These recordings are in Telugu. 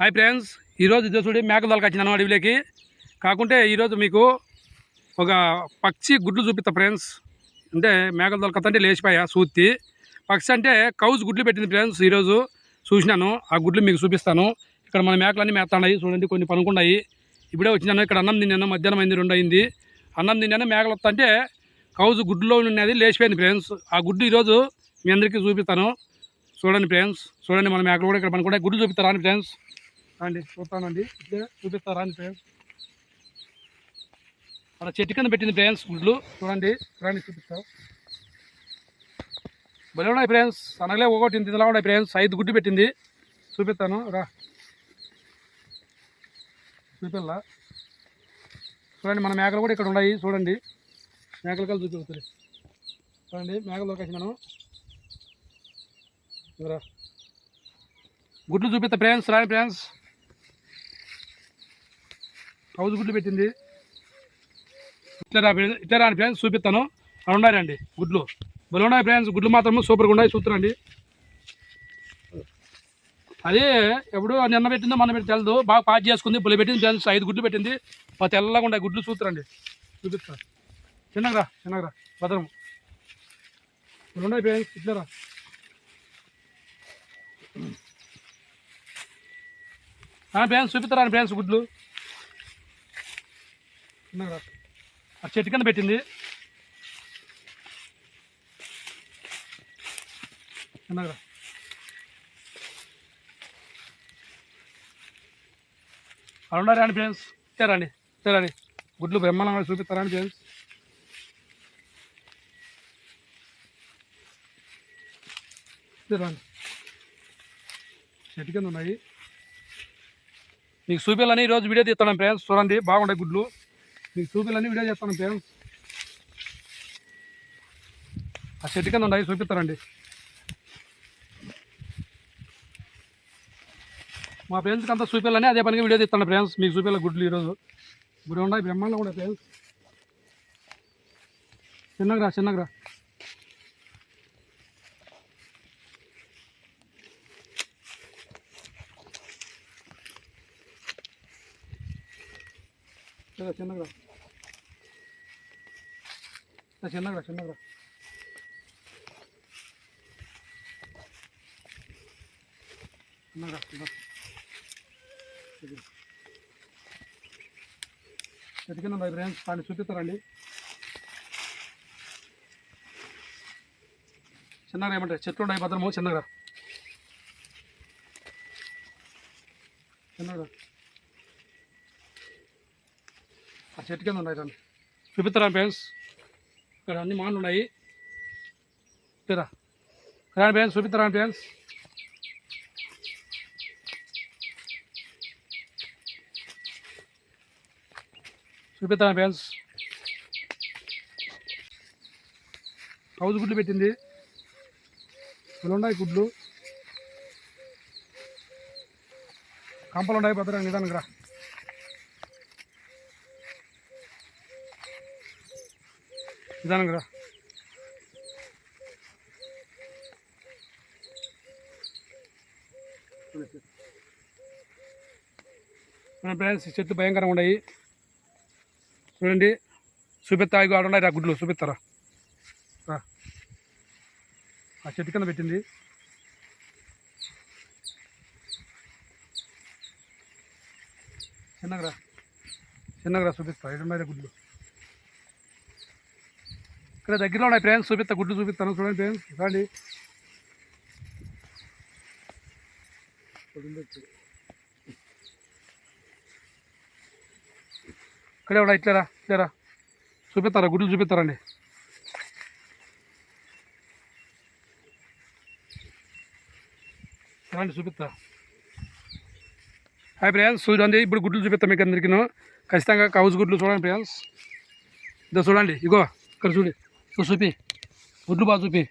హాయ్ ఫ్రెండ్స్ ఈరోజు ఇదే చూడి మేకదోలకు వచ్చినాను అడవిలోకి. కాకుంటే ఈరోజు మీకు ఒక పక్షి గుడ్లు చూపిస్తా ఫ్రెండ్స్. అంటే మేకదోల దొలక అంటే లేచిపోయా సూత్తి. పక్షి అంటే కౌజ్ గుడ్లు పెట్టింది ఫ్రెండ్స్ ఈరోజు. చూసినాను ఆ గుడ్లు మీకు చూపిస్తాను. ఇక్కడ మన మేకలన్నీ మేస్తాయి చూడండి కొన్ని పనుకున్నాయి ఇప్పుడే వచ్చినాను ఇక్కడ అన్నం తిన్నాను మధ్యాహ్నం అయింది రెండు అయింది. అన్నం తిన్నాను మేకలు వస్తుంటే కౌజు గుడ్లో ఉన్నది లేచిపోయింది ఫ్రెండ్స్. ఆ గుడ్డు ఈరోజు మీ అందరికీ చూపిస్తాను. చూడండి ఫ్రెండ్స్ చూడండి మన మేకలు కూడా ఇక్కడ పనుకుంటే గుడ్లు చూపిస్తారా అని ఫ్రెండ్స్? రండి చూస్తానండి. ఇట్లే చూపిస్తారా అని ఫ్రెండ్స్ అలా చెట్టు కింద పెట్టింది ఫ్రెండ్స్ గుడ్లు. చూడండి రండి చూపిస్తా. భలే ఉన్నాయి ఫ్రెండ్స్ అనగలే ఒకటి ఇంత ఇలా ఉన్నాయి ఫ్రెండ్స్ ఐదు గుడ్డు పెట్టింది. చూపిస్తాను రా. చూపిల్లా? చూడండి మన మేకలు కూడా ఇక్కడ ఉన్నాయి. చూడండి. మేకల కలు చూపిస్తారు. చూడండి మేకలోకి వచ్చినాను రా గుడ్లు చూపిస్తా ఫ్రెండ్స్ రాని ఫ్రెండ్స్ హౌస్ గుడ్లు పెట్టింది. ఇట్లా రా ఫ్రెండ్స్, ఇట్లా రాని ఫ్రెండ్స్ చూపిస్తాను. అవి ఉన్నాయండి గుడ్లు. బలు ఉన్నాయి ఫ్రెండ్స్ గుడ్లు మాత్రం సూపర్గా ఉన్నాయి చూస్తారండి అదే ఎప్పుడు నిన్న పెట్టిందో మొన్న పెట్టి తెలదు. బాగా పాజ్ చేసుకుంది బుల్ల పెట్టింది ఫ్రెండ్స్ ఐదు గుడ్లు పెట్టింది. మా తెల్లగా ఉన్నాయి గుడ్లు చూస్తారండి చూపిస్తా. చిన్నగా చిన్నగా భద్రం. బలు ఉన్నాయి ఫ్రెండ్స్ ఇట్లా రా. ఫ్రెండ్స్ చూపిస్తారా ఫ్రెండ్స్ గుడ్లు? ఆ చెట్టు కింద పెట్టింది. చిన్నగా అలా ఉన్నారా ఫ్రెండ్స్ ఇచ్చారండి ఇచ్చారండి గుడ్లు బ్రహ్మాండంగా చూపిస్తారా ఫ్రెండ్స్? ఇచ్చారండి చెట్టు కింద ఉన్నాయి. మీకు చూపించాలని ఈరోజు వీడియో తీస్తాను ఫ్రెండ్స్. చూడండి బాగుంటాయి గుడ్లు. మీకు చూపిలన్నీ వీడియో చేస్తాను ఫ్రెండ్స్ ఆ చెట్టు కింద ఉన్నాయి చూపిస్తారండి. మా ఫ్రెండ్స్కి అంతా చూపిల్లని అదే పనిగా వీడియో తీస్తాను ఫ్రెండ్స్. మీకు చూపిల్ల గుడ్లు ఈరోజు. ఇప్పుడు ఉన్నాయి బ్రహ్మాండం కూడా ఫ్రెండ్స్. చిన్నగా రా. లేదా చిన్నగా చిన్నగా చిన్నగా చిన్నగా రా చిన్నగా చెట్టు కింద ఫ్రెండ్స్ దాన్ని చూపిస్తారండి చిన్నగా ఏమంటారు? చెట్లు ఉన్నాయి భద్రము చిన్నగా చిన్నగా ఆ చెట్టు కింద ఉన్నాయి రండి. చూపిస్తారా ఫ్రెండ్స్? ఇక్కడ అన్ని మాన్లు ఉన్నాయి. తీరా రండి ఫ్రెండ్స్ చూపిస్తారా ఫ్రెండ్స్? చూపిస్తాను ఫ్రెండ్స్? కౌజు గుడ్లు పెట్టింది. ఇవి ఉన్నాయి గుడ్లు. కంపలు ఉన్నాయి భద్రంగా నిదానికి రా. నిదానంగా రా. మన ఫ్రెండ్స్ చెట్లు భయంకరంగా ఉన్నాయి. చూడండి. చూపిస్తా ఇగో ఆడ ఉన్నాయి రా గుడ్లు చూపిస్తారా రా. ఆ చెట్టు కింద పెట్టింది. చిన్నగా చిన్నగరా చిన్నగా చూపిస్తా ఇక్కడ ఉన్నాయి గుడ్లు. ఇక్కడ దగ్గరలో ఉన్నాయి ఫ్రెండ్స్. చూపిస్తా గుడ్లు చూపిస్తాను చూడండి ఫ్రెండ్స్. రండి ఇక్కడే ఉన్నాయి ఇట్లేరా ఇట్లేరా? చూపిస్తారా గుడ్లు చూపిస్తారండి. రండి చూపిస్తా. హాయ్ ఫ్రెండ్స్ చూడండి ఇప్పుడు గుడ్లు చూపిస్తాం మీకు అందరికీ ఖచ్చితంగా కౌజ్ గుడ్లు చూడండి ఫ్రెండ్స్. ఇదో చూడండి ఇగో ఇక్కడ చూడండి. ఇప్పుడు చూపి. గుడ్లు బాగా చూపి.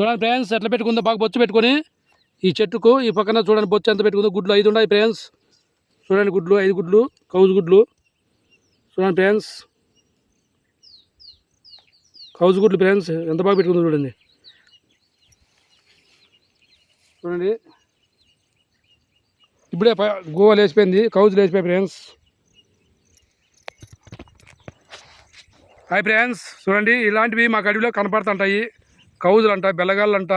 చూడండి ఫ్రెండ్స్ ఎట్లా పెట్టుకుందో బాగా బొచ్చు పెట్టుకొని ఈ చెట్టుకు ఈ పక్కన చూడండి బొచ్చు ఎంత పెట్టుకుందో. గుడ్లు ఐదు ఉన్నాయి ఫ్రెండ్స్. చూడండి గుడ్లు ఐదు గుడ్లు కౌజు గుడ్లు. చూడండి ఫ్రెండ్స్. కౌజు గుడ్లు ఫ్రెండ్స్ ఎంత బాగా పెట్టుకుందో చూడండి. చూడండి. ఇప్పుడే ప- గోవా లేచిపోయింది కౌజు లేచిపోయి ఫ్రెండ్స్. హాయ్ ఫ్రెండ్స్ చూడండి ఇలాంటివి మాకు అడవిలో కనపడుతుంటాయి. కౌజులు అంట బెల్లగాళ్ళు అంట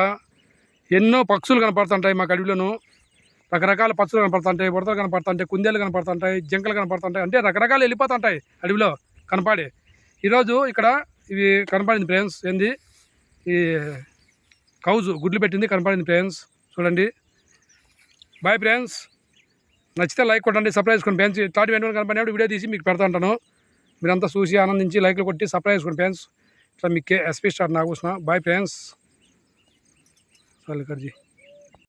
ఎన్నో పక్షులు కనపడుతుంటాయి మాకు అడవిలోను రకరకాల పక్షులు కనపడుతుంటాయి బుడతలు కనపడుతుంటాయి కుందేలు కనపడుతుంటాయి జింకలు కనపడుతుంటాయి అంటే రకరకాలు వెళ్ళిపోతుంటాయి అడవిలో కనపడి. ఈరోజు ఇక్కడ ఇవి కనపడింది ఫ్రెండ్స్ ఏంది? ఈ కౌజు గుడ్లు పెట్టింది కనపడింది ఫ్రెండ్స్ చూడండి. బాయ్ ఫ్రెండ్స్ నచ్చితే లైక్ కొట్టండి సబ్స్క్రైబ్ చేసుకోండి ఫ్రెండ్స్. తాటి వెంటనే కనపడినప్పుడు వీడియో తీసి మీకు పెడతా ఉంటాను మీరంతా చూసి ఆనందించి లైక్లు కొట్టి సబ్స్క్రైబ్ చేసుకోండి ఫ్రెండ్స్. ఇట్లా మీకు ఎస్పీ స్టార్ నాగూసిన బాయ్ ఫ్రెండ్స్. చాలు కర్జీ.